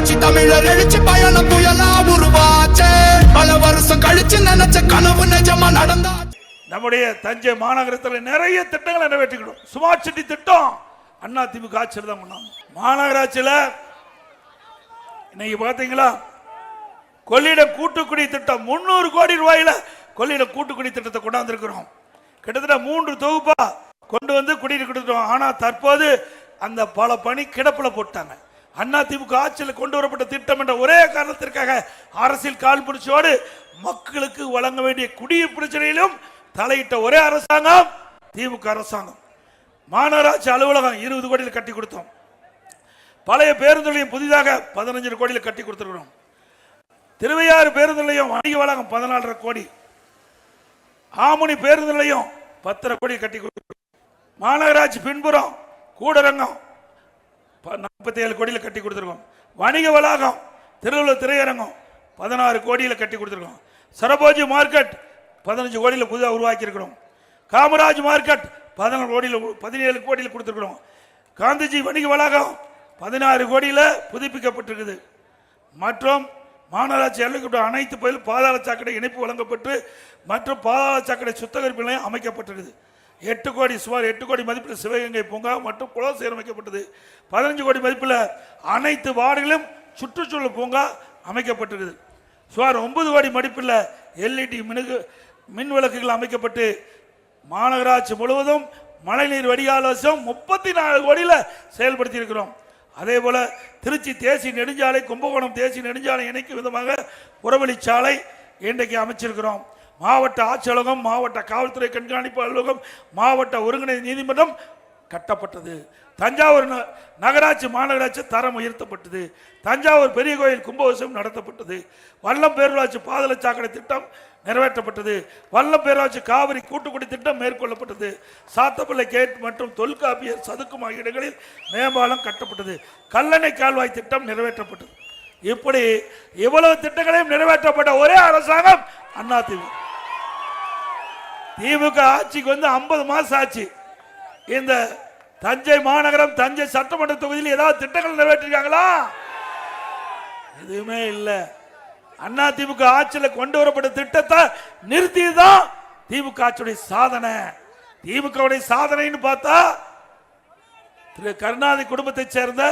புரட்சி தமிழர் எழுச்சி பயணம் புயலா உருவாச்சே. பல வருஷம் கழிச்சு நினைச்ச கனவு நிஜமா நடந்தா நம்முடைய தஞ்சை மாநகரத்தில் நிறைய திட்டங்களை நிறைவேற்றிக்கணும் சுமார் சிட்டி திட்டம் அண்ணா திமுக ஆட்சியில் தான் பண்ணாங்க மாநகராட்சியில் இன்னைக்கு பார்த்தீங்களா கொள்ளிட கூட்டுக்குடி திட்டம் முந்நூறு கோடி ரூபாயில கொள்ளிட கூட்டுக்குடி திட்டத்தை கொண்டாந்துருக்கிறோம். கிட்டத்தட்ட மூன்று தொகுப்பா கொண்டு வந்து குடிநீர் கொடுத்துருவோம் ஆனால் தற்போது அந்த பல பணி கிடப்பில் போட்டாங்க. அண்ணா திமுக ஆட்சியில் கொண்டு வரப்பட்ட திட்டம் என்ற ஒரே காரணத்திற்காக அரசியல் கால் பிடிச்சோடு மக்களுக்கு வழங்க வேண்டிய குடிநீர் பிரச்சனையிலும் தலையிட்ட ஒரே அரசாங்கம் திமுக அரசாங்கம். மாநகராட்சி அலுவலகம் இருபது கோடியில் கட்டி கொடுத்தோம். பழைய பேருந்து நிலையம் புதிதாக பதினஞ்சு கோடியில் கட்டி கொடுத்துருக்கிறோம். திருவையாறு பேருந்து நிலையம் வணிக வளாகம் பதினாலரை கோடி. ஆமுனி பேருந்து நிலையம் பத்தரை கோடி கட்டி கொடுத்துருக்கோம் மாநகராட்சி பின்புறம் கூடரங்கம் நாற்பத்தி ஏழு கோடியில் கட்டி கொடுத்துருக்கோம். வணிக வளாகம் திருவள்ளூர் திரையரங்கம் பதினாறு கோடியில் கட்டி கொடுத்துருக்கோம். சரபோஜி மார்க்கெட் பதினஞ்சு கோடியில் புதுதாக உருவாக்கியிருக்கிறோம். காமராஜ் மார்க்கெட் பதினாறு கோடியில் பதினேழு கோடியில் கொடுத்துருக்குறோம். காந்திஜி வணிக வளாகம் பதினாறு கோடியில் புதுப்பிக்கப்பட்டிருக்குது. மற்றும் மாநகராட்சி எல்லைக்குட்ட அனைத்து பகுதியில் பாதாள சாக்கடை இணைப்பு வழங்கப்பட்டு மற்றும் பாதாள சாக்கடை சுத்தகரிப்பு நிலையம் அமைக்கப்பட்டிருக்குது. எட்டு கோடி சுமார் எட்டு கோடி மதிப்பில் சிவகங்கை பூங்கா மற்றும் குளம் சீரமைக்கப்பட்டது. பதினஞ்சு கோடி மதிப்பில் அனைத்து வார்டுகளிலும் சுற்றுச்சூழல் பூங்கா அமைக்கப்பட்டிருக்குது. சுமார் ஒன்பது கோடி மதிப்பில் எல்இடி மினுகு மின் விளக்குகள் அமைக்கப்பட்டு மாநகராட்சி முழுவதும் மழைநீர் வடிகாலசம் முப்பத்தி நாலு கோடியில் செயல்படுத்தி இருக்கிறோம் அதே போல் திருச்சி தேசிய நெடுஞ்சாலை கும்பகோணம் தேசிய நெடுஞ்சாலை இணைக்கும் விதமாக புறவழிச்சாலை இன்றைக்கு அமைச்சிருக்கிறோம். மாவட்ட ஆட்சியலகம் மாவட்ட காவல்துறை கண்காணிப்பு அலுவலகம் மாவட்ட ஒருங்கிணைந்த நீதிமன்றம் கட்டப்பட்டது. தஞ்சாவூர் ந- நகராட்சி மாநகராட்சி தரம் உயர்த்தப்பட்டது. தஞ்சாவூர் பெரிய கோயில் கும்பாபிஷேகம் நடத்தப்பட்டது. வல்லம் பேரூராட்சி பாதள திட்டம் நிறைவேற்றப்பட்டது. வல்லம் பேரூராட்சி காவிரி கூட்டுக்குடி திட்டம் மேற்கொள்ளப்பட்டது. சாத்தப்பிள்ளை கேட் மற்றும் தொல்காப்பியர் சதுக்கும் ஆகிய இடங்களில் மேம்பாலம் கட்டப்பட்டது. கல்லணை கால்வாய் திட்டம் நிறைவேற்றப்பட்டது. இப்படி இவ்வளவு திட்டங்களையும் நிறைவேற்றப்பட்ட ஒரே அரசாங்கம் அதிமுக திமுக ஆட்சிக்கு வந்து 50 மாசம் ஆச்சு. இந்த தஞ்சை மாநகரம் தஞ்சை சட்டமன்ற தொகுதியில் ஏதாவது திட்டங்கள் நிறைவேற்றிருக்காங்களா? எதுவுமே இல்லை. அண்ணா திமுக ஆட்சியில் கொண்டு வரப்பட்ட திட்டத்தை நிறுத்தியதுதான் திமுக ஆட்சியுடைய சாதனை. திமுகவுடைய சாதனைன்னு பார்த்தா திரு கருணாநிதி குடும்பத்தைச் சேர்ந்த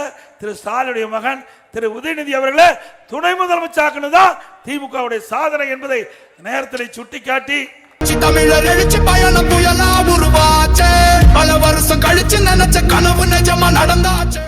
திரு ஸ்டாலினுடைய மகன் திரு உதயநிதி அவர்களை துணை முதலமைச்சாக்குன்னு தான் திமுகவுடைய சாதனை என்பதை நேரத்தில் சுட்டிக்காட்டி புரட்சி தமிழர் எழுச்சி பயணம் புயலா உருவாச்சே. பல வருஷம் கழிச்சு நினைச்ச கனவு நிஜமா நடந்தாச்சே.